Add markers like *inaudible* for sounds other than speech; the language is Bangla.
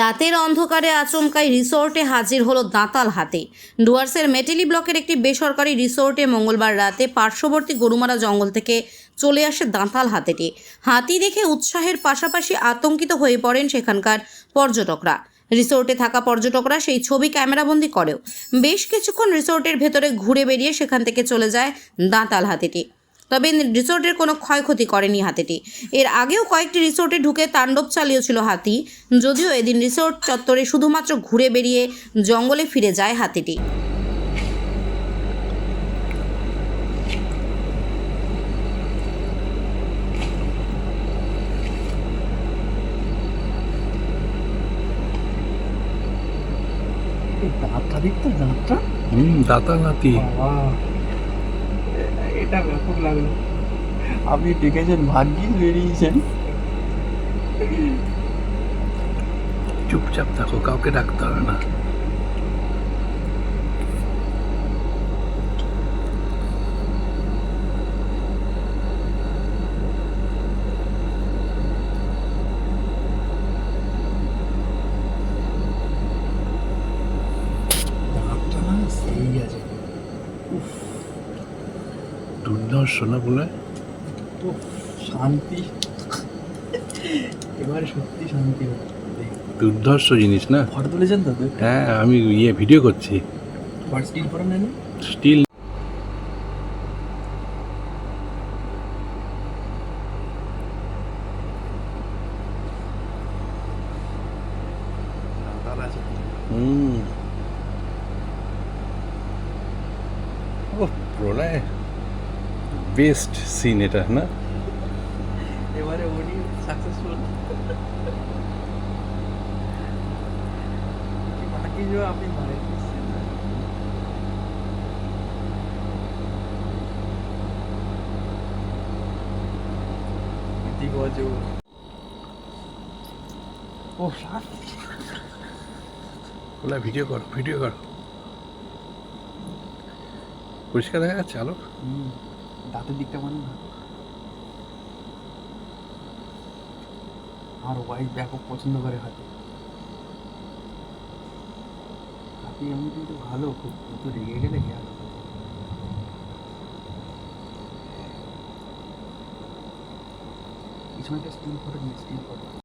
রাতের অন্ধকারে আচমকাই রিসোর্টে হাজির হলো দাঁতাল হাতে। ডুয়ার্সের মেটেলি ব্লকের একটি বেসরকারি রিসোর্টে মঙ্গলবার রাতে পার্শ্ববর্তী গরুমারা জঙ্গল থেকে চলে আসে দাঁতাল হাতিটি। হাতি দেখে উৎসাহের পাশাপাশি আতঙ্কিত হয়ে পড়েন সেখানকার পর্যটকরা। রিসোর্টে থাকা পর্যটকরা সেই ছবি ক্যামেরাবন্দি করেও। বেশ কিছুক্ষণ রিসোর্টের ভেতরে ঘুরে বেরিয়ে সেখান থেকে চলে যায় দাঁতাল হাতিটি। তবে রিসোর্টের কোনো ক্ষয়ক্ষতি করেনি হাতিটি। এর আগেও কয়েকটি রিসোর্টে ঢুকে তাণ্ডব চালিয়েছিল হাতি। যদিও এদিন রিসোর্ট চত্বরে শুধুমাত্র ঘুরে বেরিয়ে জঙ্গলে ফিরে যায় হাতিটি। দাঁতটা দেখতে দাঁতটা? হুম দাতা নাতি। এটা ব্যাপক লাগল। আপনি ডেকেছেন ভাগ্যিস বেরিয়েছেন। *laughs* চুপচাপ থাকো কাউকে ডাকতে হবে না দাঁতটা না সেই আছে দুর্ধর্ষ না বলে? উফ, শান্তি। এবারে সত্যি শান্তি দুর্ধর্ষ জিনিস না? ফটো তুলেছেন তো? হ্যাঁ আমি ইয়ে ভিডিও করছি। স্টিল ফটো নেন স্টিল হুম। ও প্রলয়। বেস্ট সিন এটা না? এবারে উনি সাকসেসফুল বাকি যে আপনি মারেন ও। ভিডিও কর ভিডিও কর। পরিষ্কার দেখা যাচ্ছে আলো হুম। দাঁতের দিকটা মানে না? আর ওয়াইফ ব্যাপক পছন্দ করে হাতে। হাতি এমনি কিন্তু ভালো, খুব তো রেগে গেলে আর পিছনে একটা স্টিল ফটো নিয়ে স্টিল ফটো